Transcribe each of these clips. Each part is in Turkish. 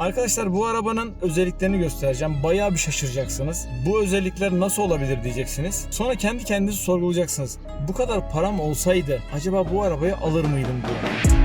Arkadaşlar bu arabanın özelliklerini göstereceğim. Bayağı bir şaşıracaksınız. Bu özellikler nasıl olabilir diyeceksiniz. Sonra kendi kendinizi sorgulayacaksınız. Bu kadar param olsaydı acaba bu arabayı alır mıydım diye.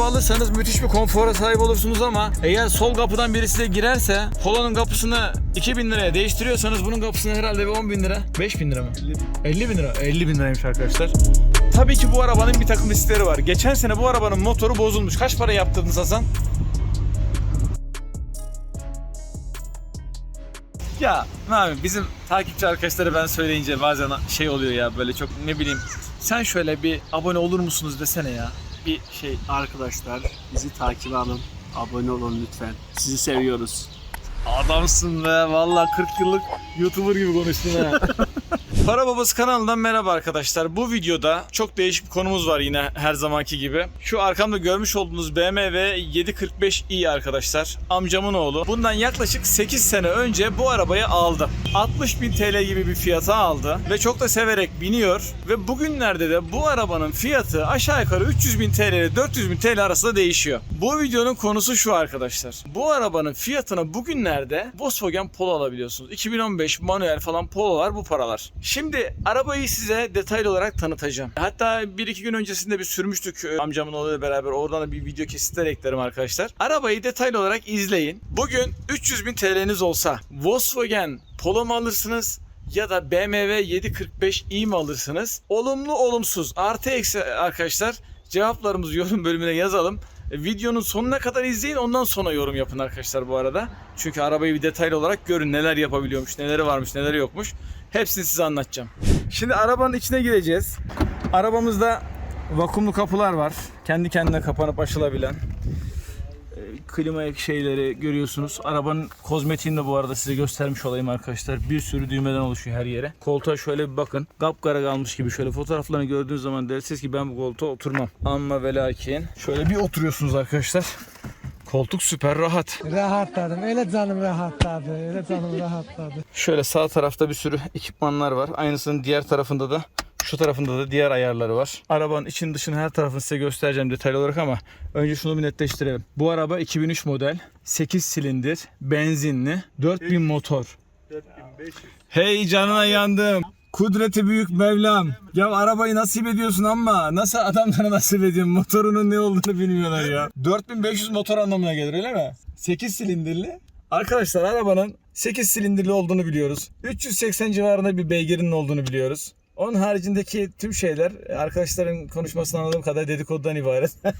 Araba alırsanız müthiş bir konfora sahip olursunuz ama eğer sol kapıdan birisi de girerse Polo'nun kapısını 2000 liraya değiştiriyorsanız bunun kapısını herhalde bir 10 bin lira 5 bin lira mı? 50 bin lira 50 bin liraymış arkadaşlar. Tabii ki bu arabanın bir takım riskleri var. Geçen sene bu arabanın motoru bozulmuş. Kaç para yaptırdınız Hasan? Ya ne yapayım bizim takipçi arkadaşları ben söyleyince bazen şey oluyor ya böyle çok ne bileyim sen şöyle bir abone olur musunuz desene ya. Bir şey Arkadaşlar bizi takip alın. Abone olun lütfen. Sizi seviyoruz. Adamsın be. Vallahi 40 yıllık YouTuber gibi konuştun ha. Para Babası kanalından merhaba arkadaşlar. Bu videoda çok değişik bir konumuz var yine her zamanki gibi. Şu arkamda görmüş olduğunuz BMW 745i arkadaşlar. Amcamın oğlu. Bundan yaklaşık 8 sene önce bu arabayı aldı. 60 bin TL gibi bir fiyata aldı. Ve çok da severek biniyor. Ve bugünlerde de bu arabanın fiyatı aşağı yukarı 300 bin TL ile 400 bin TL arasında değişiyor. Bu videonun konusu şu arkadaşlar. Bu arabanın fiyatına bugünlerde Volkswagen Polo alabiliyorsunuz. 2015 manuel falan Polo'lar bu paralar. Şimdi arabayı size detaylı olarak tanıtacağım. Hatta 1-2 gün öncesinde bir sürmüştük e, amcamın oğluyla beraber. Oradan da bir video kesitler eklerim arkadaşlar. Arabayı detaylı olarak izleyin. Bugün 300 bin TL'niz olsa Volkswagen Polo mu alırsınız? ya da BMW 745i mi alırsınız? Olumlu olumsuz artı eksi arkadaşlar cevaplarımızı yorum bölümüne yazalım. E, Videonun sonuna kadar izleyin ondan sonra yorum yapın arkadaşlar bu arada. Çünkü arabayı bir detaylı olarak görün neler yapabiliyormuş, neleri varmış, neleri yokmuş. Hepsini size anlatacağım. Şimdi arabanın içine gireceğiz. Arabamızda vakumlu kapılar var. Kendi kendine kapanıp açılabilen. E, Klima şeyleri görüyorsunuz. Arabanın kozmetiğini de bu arada size göstermiş olayım arkadaşlar. Bir sürü düğmeden oluşuyor her yere. Koltuğa şöyle bir bakın. Kapkara kalmış gibi şöyle fotoğraflarını gördüğünüz zaman dersiniz ki ben bu koltuğa oturmam. Ama ve lakin şöyle bir oturuyorsunuz arkadaşlar. Koltuk süper rahat. Rahatladım. Öyle canım rahatladı. Öyle canım rahatladı. Şöyle sağ tarafta bir sürü ekipmanlar var. Aynısının diğer tarafında da şu tarafında da diğer ayarları var. Arabanın için dışını her tarafını size göstereceğim detaylı olarak ama önce şunu bir netleştirelim. Bu araba 2003 model, 8 silindir, benzinli, 4000 motor. Hey canına yandım. Kudreti büyük Mevlam. Ya arabayı nasip ediyorsun ama nasıl adamlara nasip ediyorsun? Motorunun ne olduğunu bilmiyorlar ya. 4500 motor anlamına gelir öyle mi? 8 silindirli. Arkadaşlar arabanın 8 silindirli olduğunu biliyoruz. 380 civarında bir beygirinin olduğunu biliyoruz. Onun haricindeki tüm şeyler arkadaşların konuşmasını anladığım kadar dedikodudan ibaret.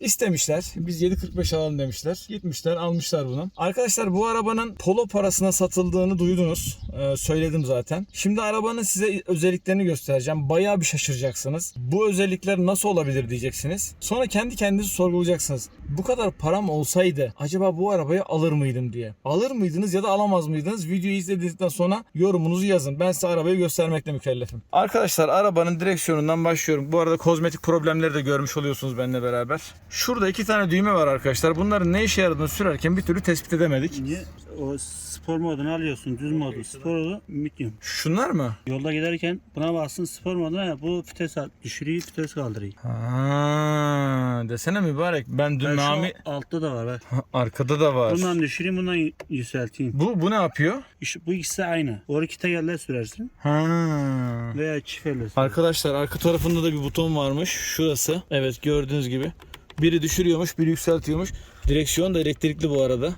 İstemişler. Biz 7.45 alalım demişler. Gitmişler almışlar bunu. Arkadaşlar bu arabanın polo parasına satıldığını duydunuz. Ee, söyledim zaten. Şimdi arabanın size özelliklerini göstereceğim. Bayağı bir şaşıracaksınız. Bu özellikler nasıl olabilir diyeceksiniz. Sonra kendi kendinizi sorgulayacaksınız. Bu kadar param olsaydı acaba bu arabayı alır mıydım diye. Alır mıydınız ya da alamaz mıydınız? Videoyu izledikten sonra yorumunuzu yazın. Ben size arabayı göstermekle mükellefim. Arkadaşlar arabanın direksiyonundan başlıyorum. Bu arada kozmetik problemleri de görmüş oluyorsunuz benimle beraber. Şurada iki tane düğme var arkadaşlar. Bunların ne işe yaradığını sürerken bir türlü tespit edemedik. Niye? O spor modunu alıyorsun. Düz modu. Spor modu medium. Şunlar mı? Yolda giderken buna bassın spor moduna ya bu vites düşürüyor vites kaldırıyor. Ha, desene mübarek. Ben dün Ben şu Nami altta da var bak. arkada da var. Bundan düşüreyim bundan y- yükselteyim. Bu bu ne yapıyor? İşte bu ikisi aynı. O iki tekerle sürersin Ha. veya çift elle sürersin. Arkadaşlar arka tarafında da bir buton varmış. Şurası. Evet gördüğünüz gibi. Biri düşürüyormuş, biri yükseltiyormuş. Direksiyon da elektrikli bu arada.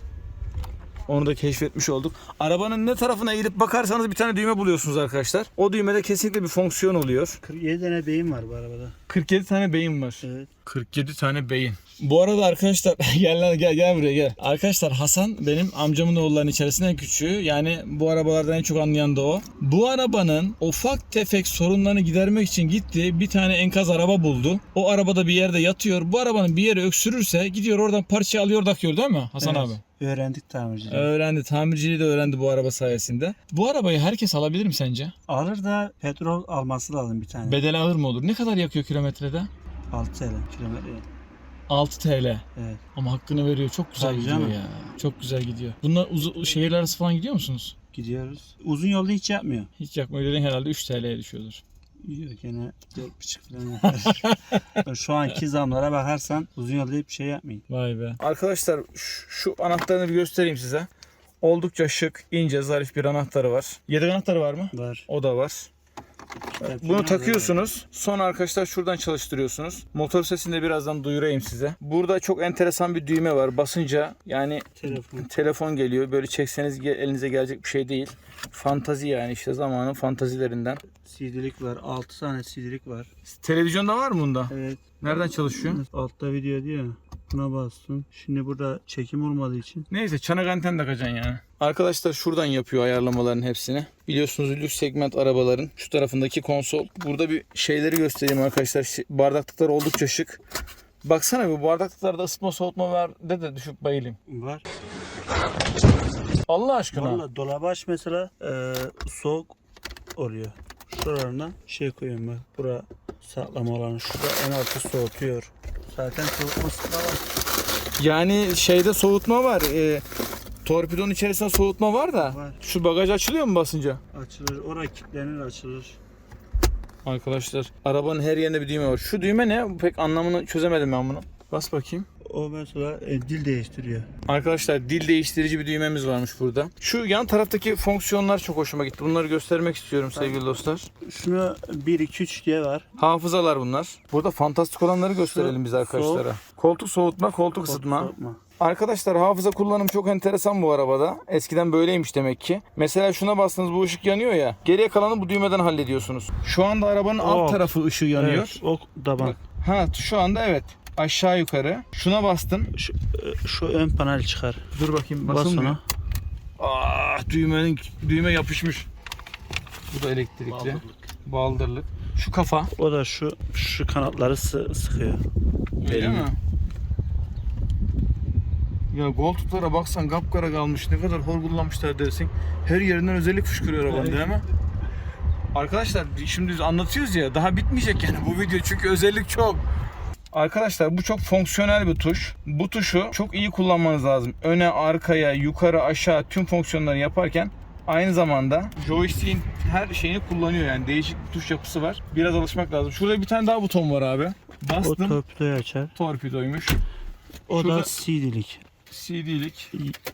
Onu da keşfetmiş olduk. Arabanın ne tarafına eğilip bakarsanız bir tane düğme buluyorsunuz arkadaşlar. O düğmede kesinlikle bir fonksiyon oluyor. 47 tane beyin var bu arabada. 47 tane beyin var. Evet. 47 tane beyin. Bu arada arkadaşlar gel lan gel gel buraya gel. Arkadaşlar Hasan benim amcamın oğullarının içerisinde en küçüğü. Yani bu arabalardan en çok anlayan da o. Bu arabanın ufak tefek sorunlarını gidermek için gitti. Bir tane enkaz araba buldu. O arabada bir yerde yatıyor. Bu arabanın bir yeri öksürürse gidiyor oradan parça alıyor takıyor değil mi Hasan Evet. abi? Öğrendik tamirciliği. Öğrendi. Tamirciliği de öğrendi bu araba sayesinde. Bu arabayı herkes alabilir mi sence? Alır da petrol alması lazım bir tane. Bedeli ağır mı olur? Ne kadar yakıyor kilometrede? 6 TL kilometre. 6 TL. Evet. Ama hakkını veriyor. Çok güzel Tabii gidiyor canım. ya. Çok güzel gidiyor. Bunlar uzu, şehirler arası falan gidiyor musunuz? Gidiyoruz. Uzun yolda hiç yapmıyor. Hiç yakma ödediğin herhalde 3 TL'ye düşüyordur. Yok gene 4,5 falan yapar. Şu anki zamlara bakarsan uzun yolda hiçbir şey yapmayın. Vay be. Arkadaşlar şu, şu anahtarını bir göstereyim size. Oldukça şık, ince, zarif bir anahtarı var. Yedek anahtarı var mı? Var. O da var. Bunu takıyorsunuz. Sonra arkadaşlar şuradan çalıştırıyorsunuz. Motor sesini de birazdan duyurayım size. Burada çok enteresan bir düğme var. Basınca yani Telefon. telefon geliyor. Böyle çekseniz elinize gelecek bir şey değil. Fantazi yani işte zamanın fantazilerinden. CD'lik var. 6 tane CD'lik var. Televizyonda var mı bunda? Evet. Nereden çalışıyor? Altta video diyor. Buna bastım. Şimdi burada çekim olmadığı için Neyse çanak anten takacaksın yani. Arkadaşlar şuradan yapıyor ayarlamaların hepsini. Biliyorsunuz lüks segment arabaların şu tarafındaki konsol. Burada bir şeyleri göstereyim arkadaşlar. Bardaklıklar oldukça şık. Baksana bu bardaklıklarda ısıtma soğutma var de de düşüp bayılayım. var. Allah aşkına. Valla dolabı aç mesela e, soğuk oluyor. Şuralarına şey koyuyorum bak. Bura saklama alanı. Şurada en altı soğutuyor. Zaten soğutma sıkma var. Yani şeyde soğutma var. E, torpidonun içerisinde soğutma var da. Var. Şu bagaj açılıyor mu basınca? Açılır. Ora kilitlenir açılır. Arkadaşlar arabanın her yerinde bir düğme var. Şu düğme ne? Pek anlamını çözemedim ben bunu. Bas bakayım. O mesela e, dil değiştiriyor. Arkadaşlar dil değiştirici bir düğmemiz varmış burada. Şu yan taraftaki fonksiyonlar çok hoşuma gitti. Bunları göstermek istiyorum sevgili dostlar. Şuna 1 2 3 diye var. Hafızalar bunlar. Burada fantastik olanları gösterelim biz arkadaşlara. Koltuk soğutma, koltuk ısıtma. Soğutma. Arkadaşlar hafıza kullanım çok enteresan bu arabada. Eskiden böyleymiş demek ki. Mesela şuna bastınız bu ışık yanıyor ya. Geriye kalanı bu düğmeden hallediyorsunuz. Şu anda arabanın alt Oh. tarafı ışığı yanıyor. Evet, o taban. Bak. Ha şu anda evet. Aşağı yukarı. Şuna bastın. Şu, e, şu ön panel çıkar. Dur bakayım Bas basılmıyor. ona. Ah düğmenin düğme yapışmış. Bu da elektrikli. Baldırlık. Şu kafa. O da şu şu kanatları sı- sıkıyor. Öyle Benim. mi? Ya koltuklara baksan kapkara kalmış. Ne kadar hor kullanmışlar dersin. Her yerinden özellik fışkırıyor arabanın Evet. değil mi? Arkadaşlar şimdi anlatıyoruz ya daha bitmeyecek yani bu video çünkü özellik çok. Arkadaşlar bu çok fonksiyonel bir tuş. Bu tuşu çok iyi kullanmanız lazım. Öne, arkaya, yukarı, aşağı tüm fonksiyonları yaparken aynı zamanda joystick'in her şeyini kullanıyor yani değişik bir tuş yapısı var. Biraz alışmak lazım. Şurada bir tane daha buton var abi. O Bastım. torpidoyu açar. Torpidoymuş. O Şurada- da CD'lik. CD'lik.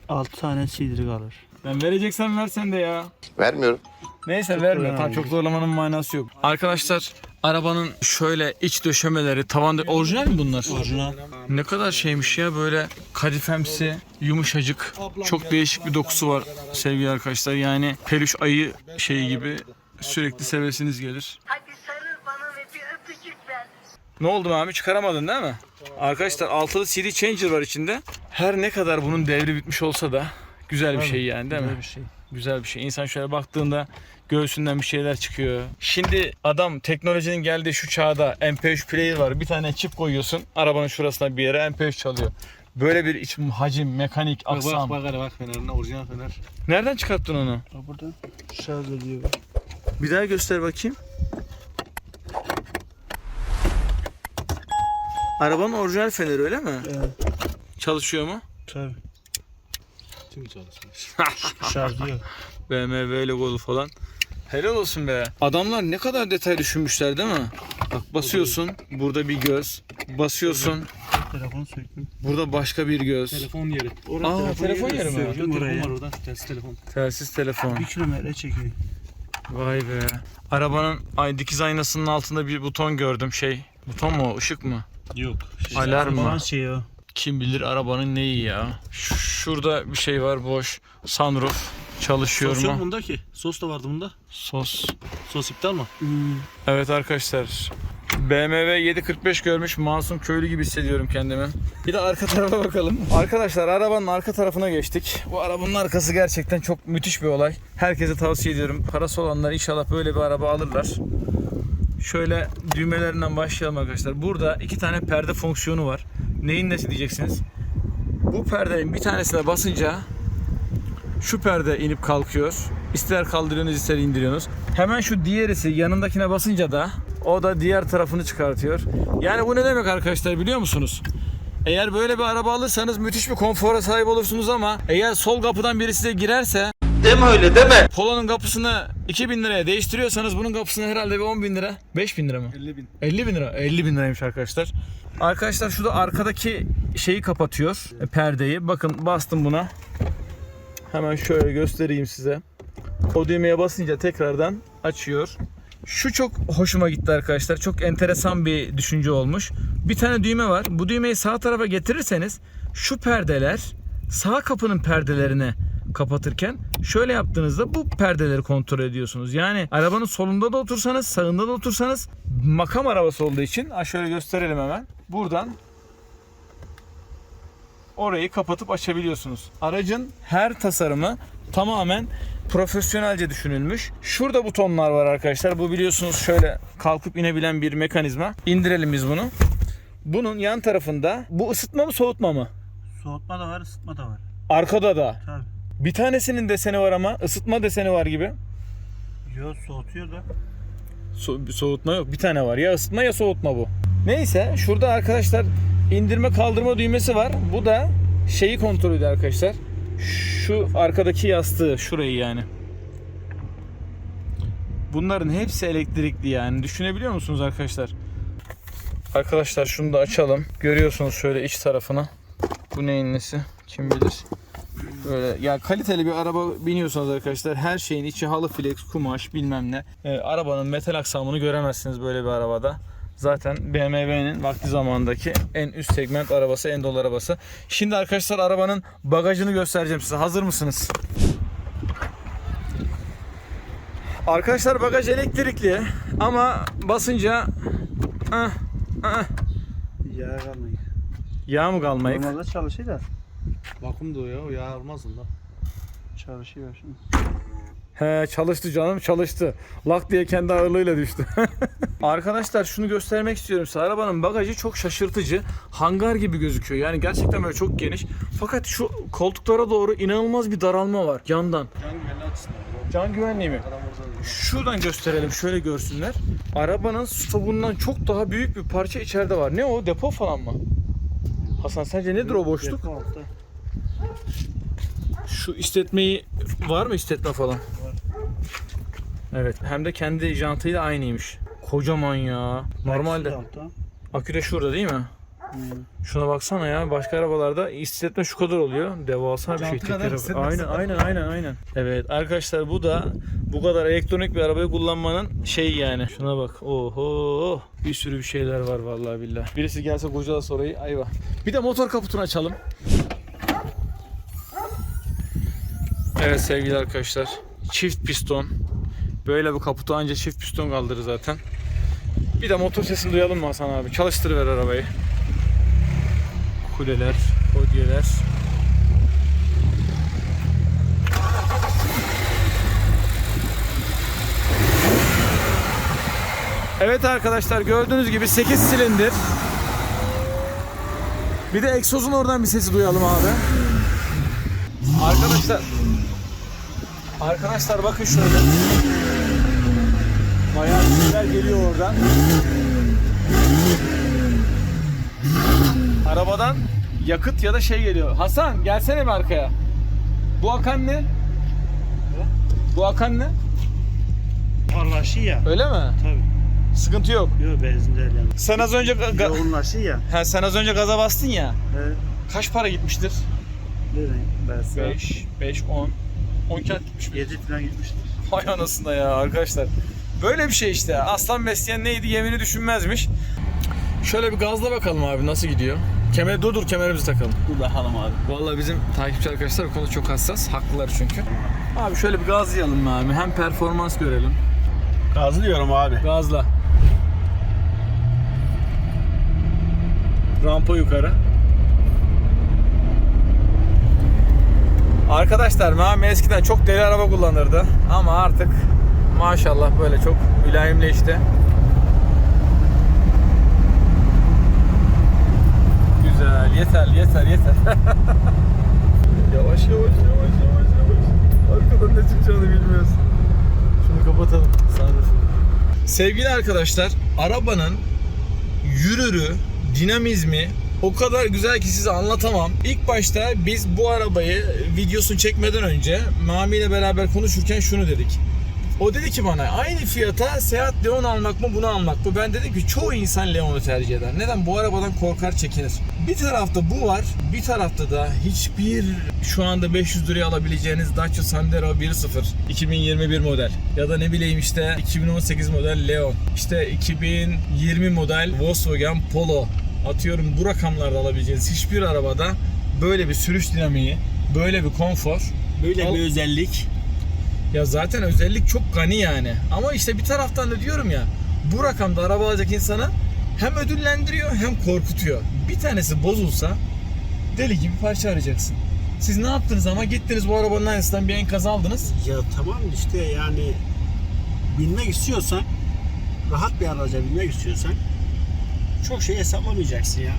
6 tane CD'lik alır. Ben vereceksen versen de ya. Vermiyorum. Neyse Çok verme. çok zorlamanın manası yok. Arkadaşlar arabanın şöyle iç döşemeleri, tavan dö- orijinal mi bunlar? Orijinal. Ne kadar şeymiş ya böyle kadifemsi, yumuşacık. Çok değişik bir dokusu var sevgili arkadaşlar. Yani peluş ayı şeyi gibi sürekli sevesiniz gelir. Hadi sarıl bana ve bir öpücük ver. Ne oldu abi çıkaramadın değil mi? Arkadaşlar altılı CD changer var içinde. Her ne kadar bunun devri bitmiş olsa da güzel bir şey yani değil mi? Bir şey. Güzel bir şey. İnsan şöyle baktığında göğsünden bir şeyler çıkıyor. Şimdi adam teknolojinin geldiği şu çağda MP3 player var. Bir tane çip koyuyorsun. Arabanın şurasına bir yere MP3 çalıyor. Böyle bir iç hacim, mekanik, aksam. Bak bak bak fenerine orijinal fener. Nereden çıkarttın onu? Burada şarj ediyor. Bir daha göster bakayım. Arabanın orijinal feneri öyle mi? Evet. Çalışıyor mu? Tabii. Tüm çalışmış. Şarjı yok. BMW logolu falan. Helal olsun be. Adamlar ne kadar detay düşünmüşler değil mi? Bak basıyorsun burada bir göz. Basıyorsun Telefonu söktüm. burada başka bir göz. Telefon yeri. Aa telefon yeri mi? Telefon var orada. Telsiz telefon. Telsiz telefon. Bir kilometre çekiyor. Vay be. Arabanın ay dikiz aynasının altında bir buton gördüm şey. Buton mu o, ışık mı? Yok. Şey, Alarm mı? Şey o. Kim bilir arabanın neyi ya. Ş- Şurada bir şey var boş. Sunroof. Çalışıyor Sos yok mu? bunda ki. Sos da vardı bunda. Sos. Sos iptal mı? Evet arkadaşlar. BMW 745 görmüş masum köylü gibi hissediyorum kendimi. Bir de arka tarafa bakalım. Arkadaşlar arabanın arka tarafına geçtik. Bu arabanın arkası gerçekten çok müthiş bir olay. Herkese tavsiye ediyorum. Parası olanlar inşallah böyle bir araba alırlar. Şöyle düğmelerinden başlayalım arkadaşlar. Burada iki tane perde fonksiyonu var. Neyin nesi diyeceksiniz? Bu perdenin bir tanesine basınca şu perde inip kalkıyor. İster kaldırıyorsunuz ister indiriyorsunuz. Hemen şu diğerisi yanındakine basınca da o da diğer tarafını çıkartıyor. Yani bu ne demek arkadaşlar biliyor musunuz? Eğer böyle bir araba alırsanız müthiş bir konfora sahip olursunuz ama eğer sol kapıdan birisi de girerse Deme öyle deme. Polo'nun kapısını 2000 liraya değiştiriyorsanız bunun kapısını herhalde bir 10 bin lira. 5 bin lira mı? 50 bin. 50 bin lira. 50 bin liraymış arkadaşlar. Arkadaşlar şu da arkadaki şeyi kapatıyor. e, Perdeyi. Bakın bastım buna. Hemen şöyle göstereyim size. O düğmeye basınca tekrardan açıyor. Şu çok hoşuma gitti arkadaşlar. Çok enteresan bir düşünce olmuş. Bir tane düğme var. Bu düğmeyi sağ tarafa getirirseniz şu perdeler sağ kapının perdelerini kapatırken şöyle yaptığınızda bu perdeleri kontrol ediyorsunuz. Yani arabanın solunda da otursanız sağında da otursanız makam arabası olduğu için şöyle gösterelim hemen. Buradan orayı kapatıp açabiliyorsunuz. Aracın her tasarımı tamamen profesyonelce düşünülmüş. Şurada butonlar var arkadaşlar. Bu biliyorsunuz şöyle kalkıp inebilen bir mekanizma. İndirelim biz bunu. Bunun yan tarafında bu ısıtma mı soğutma mı? Soğutma da var, ısıtma da var. Arkada da. Tabii. Bir tanesinin deseni var ama ısıtma deseni var gibi. Yo soğutuyor da. So- soğutma yok. Bir tane var. Ya ısıtma ya soğutma bu. Neyse şurada arkadaşlar indirme kaldırma düğmesi var. Bu da şeyi kontrol ediyor arkadaşlar. Şu arkadaki yastığı şurayı yani. Bunların hepsi elektrikli yani. Düşünebiliyor musunuz arkadaşlar? Arkadaşlar şunu da açalım. Görüyorsunuz şöyle iç tarafına. Bu neyin nesi? Kim bilir. Böyle ya kaliteli bir araba biniyorsanız arkadaşlar her şeyin içi halı flex, kumaş bilmem ne. Ee, arabanın metal aksamını göremezsiniz böyle bir arabada. Zaten BMW'nin vakti zamandaki en üst segment arabası, en dolu arabası. Şimdi arkadaşlar arabanın bagajını göstereceğim size. Hazır mısınız? Arkadaşlar bagaj elektrikli ama basınca ah, ah, Yağ kalmıyor. yağ mı kalmayık? Normalde çalışıyor da. Vakum da o ya. O yağ almaz da. Çalışıyor şimdi. He çalıştı canım çalıştı. Lak diye kendi ağırlığıyla düştü. Arkadaşlar şunu göstermek istiyorum size. Arabanın bagajı çok şaşırtıcı. Hangar gibi gözüküyor. Yani gerçekten böyle çok geniş. Fakat şu koltuklara doğru inanılmaz bir daralma var yandan. Can güvenli açısından. Can güvenliği mi? Şuradan gösterelim şöyle görsünler. Arabanın stopundan çok daha büyük bir parça içeride var. Ne o? Depo falan mı? Hasan sence nedir o boşluk? Depo altta. Şu istetmeyi var mı istetme falan? Evet hem de kendi jantıyla aynıymış. Kocaman ya. Normalde akü de şurada değil mi? Şuna baksana ya. Başka arabalarda istetme şu kadar oluyor. Devasa bir şey. Hissetmezsin. Aynen aynen aynen aynen. Evet arkadaşlar bu da bu kadar elektronik bir arabayı kullanmanın şeyi yani. Şuna bak. Oho. Bir sürü bir şeyler var vallahi billahi. Birisi gelse kocala sorayı ayva. Bir de motor kaputunu açalım. Evet sevgili arkadaşlar. Çift piston. Böyle bir kaputu ancak çift piston kaldırır zaten. Bir de motor sesini duyalım mı Hasan abi? Çalıştırıver arabayı. Kuleler, hodyeler. Evet arkadaşlar gördüğünüz gibi 8 silindir. Bir de egzozun oradan bir sesi duyalım abi. Arkadaşlar Arkadaşlar bakın şöyle. Bayağı şeyler geliyor oradan. Arabadan yakıt ya da şey geliyor. Hasan gelsene bir arkaya. Bu akan ne? Bu akan ne? Parlaşı ya. Öyle mi? Tabii. Sıkıntı yok. Yo benzin değil yani. Sen az önce ga- ga- Yoğunlaşı ya. ha, sen az önce gaza bastın ya. He. Kaç para gitmiştir? Ne renk? Ben size 5, 5, 10. 10 kağıt gitmiş mi? 7 falan gitmiştir. Hay anasında ya arkadaşlar. Böyle bir şey işte. Aslan besleyen neydi yemini düşünmezmiş. Şöyle bir gazla bakalım abi nasıl gidiyor. Kemer dur dur kemerimizi takalım. Dur bakalım abi. Vallahi bizim takipçi arkadaşlar bu konuda çok hassas. Haklılar çünkü. Abi şöyle bir gazlayalım mı abi? Hem performans görelim. Gazlıyorum abi. Gazla. Rampa yukarı. Arkadaşlar Mami eskiden çok deli araba kullanırdı. Ama artık maşallah böyle çok mülayimleşti. Güzel. Yeter, yeter, yeter. yavaş, yavaş, yavaş, yavaş, yavaş. Arkadan ne çıkacağını bilmiyorsun. Şunu kapatalım. Sarrafı. Sevgili arkadaşlar, arabanın yürürü, dinamizmi o kadar güzel ki size anlatamam. İlk başta biz bu arabayı videosunu çekmeden önce Mami ile beraber konuşurken şunu dedik. O dedi ki bana aynı fiyata Seat Leon almak mı bunu almak mı? Ben dedim ki çoğu insan Leon'u tercih eder. Neden? Bu arabadan korkar çekinir. Bir tarafta bu var. Bir tarafta da hiçbir şu anda 500 liraya alabileceğiniz Dacia Sandero 1.0 2021 model. Ya da ne bileyim işte 2018 model Leon. İşte 2020 model Volkswagen Polo. Atıyorum bu rakamlarda alabileceğiniz hiçbir arabada böyle bir sürüş dinamiği, böyle bir konfor Böyle Al- bir özellik. ya zaten özellik çok gani yani. Ama işte bir taraftan da diyorum ya bu rakamda araba alacak insanı hem ödüllendiriyor hem korkutuyor. Bir tanesi bozulsa deli gibi parça arayacaksın. Siz ne yaptınız ama gittiniz bu arabanın aynısından bir enkaz aldınız. Ya tamam işte yani binmek istiyorsan rahat bir araca binmek istiyorsan çok şey hesaplamayacaksın ya.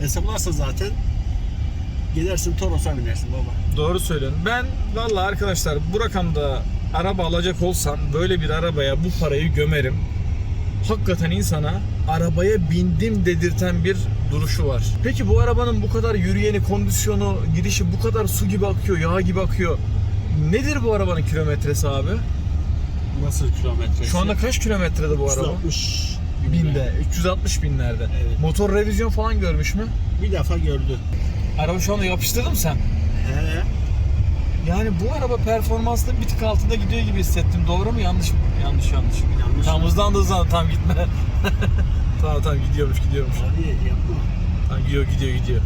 Hesaplarsa zaten gidersin Toros'a binersin baba. Doğru söylüyorsun. Ben vallahi arkadaşlar bu rakamda araba alacak olsam böyle bir arabaya bu parayı gömerim. Hakikaten insana arabaya bindim dedirten bir duruşu var. Peki bu arabanın bu kadar yürüyeni, kondisyonu, gidişi bu kadar su gibi akıyor, yağ gibi akıyor. Nedir bu arabanın kilometresi abi? Nasıl kilometresi? Şu anda kaç kilometrede bu araba? 360 Binde, 360 binlerde. Evet. Motor revizyon falan görmüş mü? Bir defa gördü. Araba şu anda yapıştırdın mı sen? He. Yani bu araba performanslı bir tık altında gidiyor gibi hissettim. Doğru mu? Yanlış mı? Yanlış yanlış. Yanlış. Tam hızlandı hızlandı. Tam gitme. tamam tamam gidiyormuş gidiyormuş. Abi yapma. Tam gidiyor gidiyor gidiyor.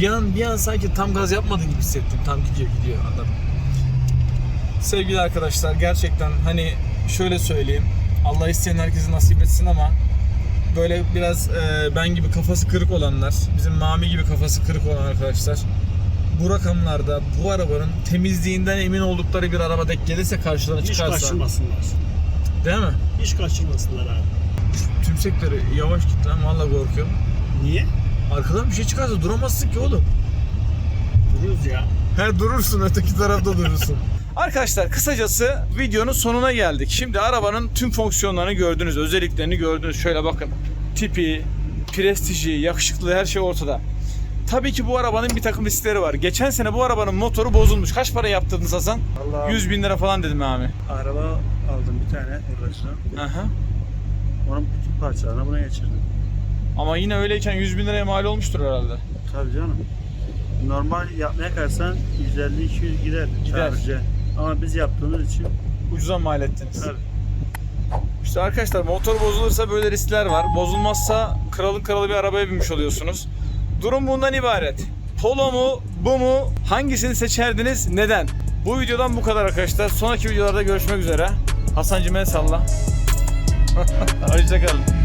Bir an bir an sanki tam gaz yapmadın gibi hissettim. Tam gidiyor gidiyor anladım. Sevgili arkadaşlar gerçekten hani şöyle söyleyeyim. Allah isteyen herkese nasip etsin ama böyle biraz e, ben gibi kafası kırık olanlar, bizim Mami gibi kafası kırık olan arkadaşlar bu rakamlarda bu arabanın temizliğinden emin oldukları bir araba denk gelirse karşılarına Hiç çıkarsa kaçırmasınlar. değil mi? Hiç kaçırmasınlar abi. Tüm sektörü yavaş git lan valla korkuyorum. Niye? Arkadan bir şey çıkarsa duramazsın ki oğlum. Dururuz ya. He durursun öteki tarafta durursun. Arkadaşlar kısacası videonun sonuna geldik. Şimdi arabanın tüm fonksiyonlarını gördünüz, özelliklerini gördünüz. Şöyle bakın. Tipi, prestiji, yakışıklığı her şey ortada. Tabii ki bu arabanın bir takım riskleri var. Geçen sene bu arabanın motoru bozulmuş. Kaç para yaptırdınız Hasan? Allah 100 bin lira falan dedim abi. araba aldım bir tane uğraşına. Aha. Onun bütün parçalarını buna geçirdim. Ama yine öyleyken 100 bin liraya mal olmuştur herhalde. Tabii canım. Normal yapmaya kalksan 150-200 gider. Gider. sadece. Ama biz yaptığımız için Ucuza mal ettiniz. tabii. İşte arkadaşlar motor bozulursa böyle riskler var. Bozulmazsa kralın kralı bir arabaya binmiş oluyorsunuz. Durum bundan ibaret. Polo mu, bu mu? Hangisini seçerdiniz? Neden? Bu videodan bu kadar arkadaşlar. Sonraki videolarda görüşmek üzere. Hasancım el salla. Hoşçakalın.